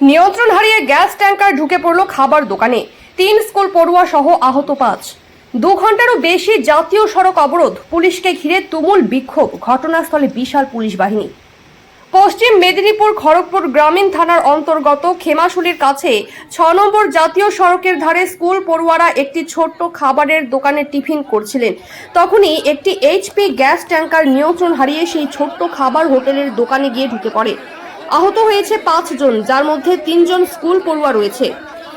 নিয়ন্ত্রণ হারিয়ে gas tanker ঢুকে পড়ল খাবার দোকানে। তিন স্কুল পড়ুয়া সহ আহত পাঁচ। দু ঘন্টারও বেশি জাতীয় সড়ক অবরোধ। পুলিশকে ঘিরে তুমুল বিক্ষোভ। ঘটনাস্থলে বিশাল পুলিশ বাহিনী। পশ্চিম মেদিনীপুর খড়গপুর গ্রামীণ থানার অন্তর্গত খেমাশুলির কাছে ছ নম্বর জাতীয় সড়কের ধারে স্কুল পড়ুয়ারা একটি ছোট্ট খাবারের দোকানে টিফিন করছিলেন। তখনই একটি এইচপি গ্যাস ট্যাঙ্কার নিয়ন্ত্রণ হারিয়ে সেই ছোট্ট খাবার হোটেলের দোকানে গিয়ে ঢুকে পড়ে। আহত হয়েছে পাঁচজন যার মধ্যে তিনজন স্কুল পড়ুয়া রয়েছে।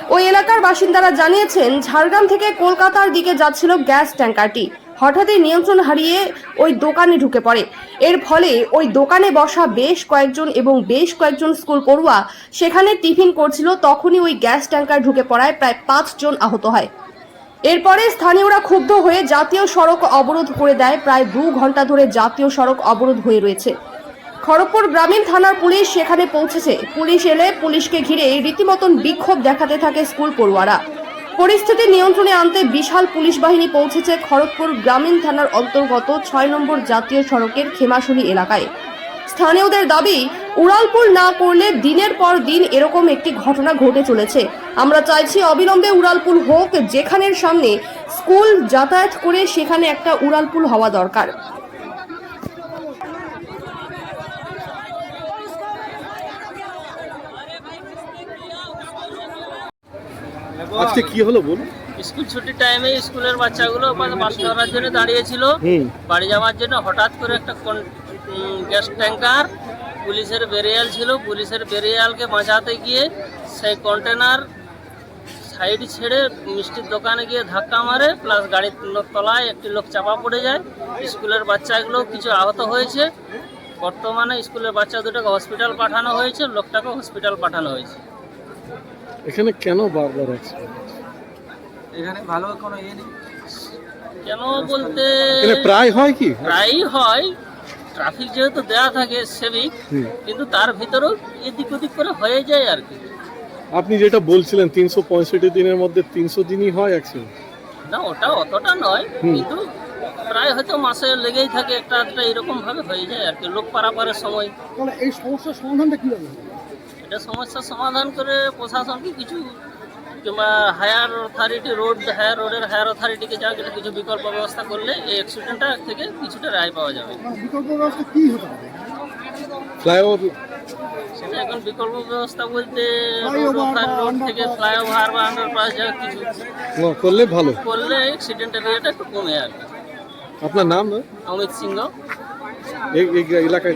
ওই এলাকার বাসিন্দারা জানিয়েছেন, ঝাড়গ্রাম থেকে কলকাতার দিকে যাচ্ছিল গ্যাস ট্যাঙ্কারটি। হঠাৎই নিয়ন্ত্রণ হারিয়ে ওই দোকানে ঢুকে পড়ে। এর ফলে ওই দোকানে বসা বেশ কয়েকজন এবং বেশ কয়েকজন স্কুল পড়ুয়া সেখানে টিফিন করছিল, তখনই ওই গ্যাস ট্যাঙ্কার ঢুকে পড়ায় প্রায় পাঁচজন আহত হয়। এরপরে স্থানীয়রা ক্ষুব্ধ হয়ে জাতীয় সড়ক অবরোধ করে দেয়। প্রায় দু ঘণ্টা ধরে জাতীয় সড়ক অবরোধ হয়ে রয়েছে। খড়গপুর গ্রামীণ থানার পুলিশ সেখানে পৌঁছেছে। পুলিশ এলে পুলিশকে ঘিরে রীতিমতন বিক্ষোভ দেখাতে থাকে স্কুল পড়ুয়ারা। পরিস্থিতি নিয়ন্ত্রণে আনতে বিশাল পুলিশ বাহিনী পৌঁছেছে খড়গপুর গ্রামীণ থানার অন্তর্গত ছয় নম্বর জাতীয় সড়কের খেমাশুলি এলাকায়। স্থানীয়দের দাবি, উড়ালপুল না করলে দিনের পর দিন এরকম একটি ঘটনা ঘটে চলেছে। আমরা চাইছি অবিলম্বে উড়ালপুল হোক, যেখানের সামনে স্কুল যাতায়াত করে সেখানে একটা উড়ালপুল হওয়া দরকার। আজকে কি হলো বলুন? স্কুল ছুটির টাইমে স্কুলের বাচ্চাগুলো ওখানে বাস ধরার জন্য দাঁড়িয়েছিল। বাড়ি যাওয়ার জন্য হঠাৎ করে একটা গ্যাস ট্যাঙ্কার পুলিশের বেরিয়াল ছিল। পুলিশের বেরিয়ালকে বাঁচাতে গিয়ে সেই কন্টেনার সাইড ছেড়ে মিষ্টির দোকানে গিয়ে ধাক্কা মারে প্লাস গাড়ির তলায় একটি লোক চাপা পড়ে যায়। স্কুলের বাচ্চাগুলো কিছু আহত হয়েছে। বর্তমানে স্কুলের বাচ্চা দুটোকে হসপিটাল পাঠানো হয়েছে লোকটাকে হসপিটাল পাঠানো হয়েছে। এখানে কেন বারবার আছে এখানে ভালো কোনো ইয়ে নেই? কেন বলতে এখানে প্রায় হয় কি? প্রায়ই হয়। ট্রাফিক যেহেতু দেয়া থাকে হুম। কিন্তু তার ভিতরেও এদিক ওদিক করে হয়ে যায় আর কি। আপনি যেটা বলছিলেন তিনশো পঁয়ষট্টি দিনের মধ্যে তিনশো দিনই হয় অ্যাক্সিডেন্ট না ওটা অতটা নয়। কিন্তু প্রায় হয়তো মাসে লেগেই থাকে একটা একটা এরকম ভাবে হয়ে যায় আর কি লোক পারাপারের সময়। তাহলে এই সমস্যার সমাধানটা কীভাবে হবে? এটা সমস্যার সমাধান করে প্রশাসনকে কিছু কিংবা হায়ার অথরিটি রোড হায়ার রোডের হায়ার অথরিটিকে যা এটা কিছু বিকল্প ব্যবস্থা করলে এই অ্যাক্সিডেন্টটা থেকে কিছুটা রায় পাওয়া যাবে। বিকল্প ব্যবস্থা কি হতে পারে? ফ্লাইওভার সেটা এখন বিকল্প ব্যবস্থা বলতে রোড থেকে ফ্লাইওভার বা আন্ডারপাস যা কিছু করলে ভালো। করলে অ্যাক্সিডেন্টের রেটটা একটু কমে আর কি। আপনার নাম? অমিত সিংহ। এলাকায়